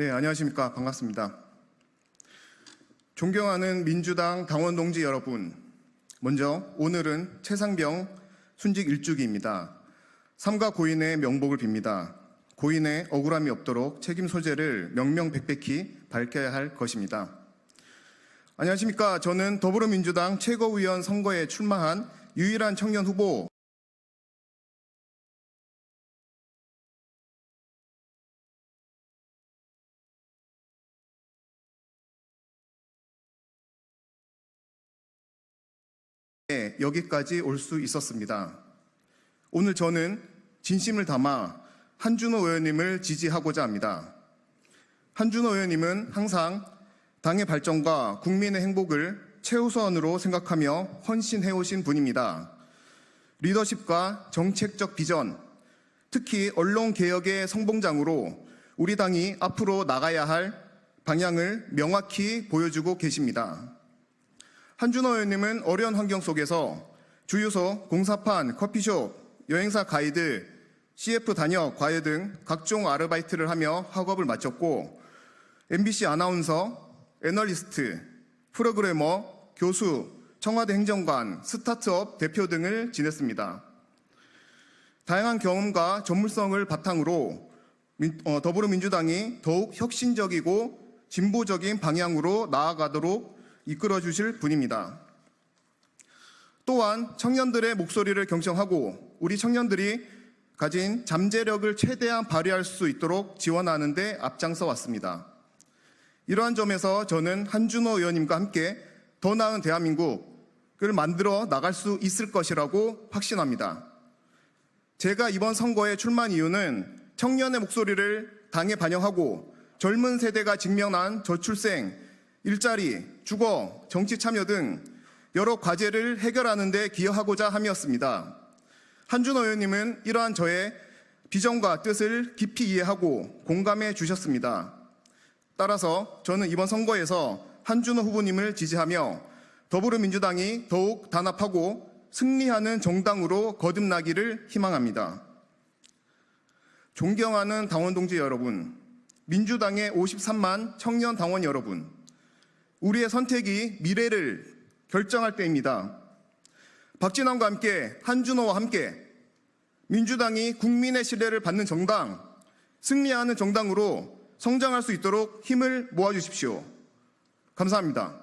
네, 안녕하십니까. 반갑습니다. 존경하는 민주당 당원 동지 여러분. 먼저 오늘은 최상병 순직 일주기입니다. 삼가 고인의 명복을 빕니다. 고인의 억울함이 없도록 책임 소재를 명명백백히 밝혀야 할 것입니다. 안녕하십니까. 저는 더불어민주당 최고위원 선거에 출마한 유일한 청년 후보 여기까지 올 수 있었습니다. 오늘 저는 진심을 담아 한준호 의원님을 지지하고자 합니다. 한준호 의원님은 항상 당의 발전과 국민의 행복을 최우선으로 생각하며 헌신해오신 분입니다. 리더십과 정책적 비전, 특히 언론 개혁의 성봉장으로 우리 당이 앞으로 나가야 할 방향을 명확히 보여주고 계십니다. 한준호 의원님은 어려운 환경 속에서 주유소, 공사판, 커피숍, 여행사 가이드, CF 단역, 과외 등 각종 아르바이트를 하며 학업을 마쳤고 MBC 아나운서, 애널리스트, 프로그래머, 교수, 청와대 행정관, 스타트업 대표 등을 지냈습니다. 다양한 경험과 전문성을 바탕으로 민- 어, 더불어민주당이 더욱 혁신적이고 진보적인 방향으로 나아가도록 이끌어 주실 분입니다. 또한 청년들의 목소리를 경청하고 우리 청년들이 가진 잠재력을 최대한 발휘할 수 있도록 지원하는 데 앞장서 왔습니다. 이러한 점에서 저는 한준호 의원님과 함께 더 나은 대한민국을 만들어 나갈 수 있을 것이라고 확신합니다. 제가 이번 선거에 출마한 이유는 청년의 목소리를 당에 반영하고 젊은 세대가 직면한 저출생, 일자리, 주거, 정치 참여 등 여러 과제를 해결하는 데 기여하고자 함이었습니다. 한준호 의원님은 이러한 저의 비전과 뜻을 깊이 이해하고 공감해 주셨습니다. 따라서 저는 이번 선거에서 한준호 후보님을 지지하며 더불어민주당이 더욱 단합하고 승리하는 정당으로 거듭나기를 희망합니다. 존경하는 당원 동지 여러분, 민주당의 53만 청년 당원 여러분, 우리의 선택이 미래를 결정할 때입니다. 박진환과 함께 한준호와 함께 민주당이 국민의 신뢰를 받는 정당, 승리하는 정당으로 성장할 수 있도록 힘을 모아주십시오. 감사합니다.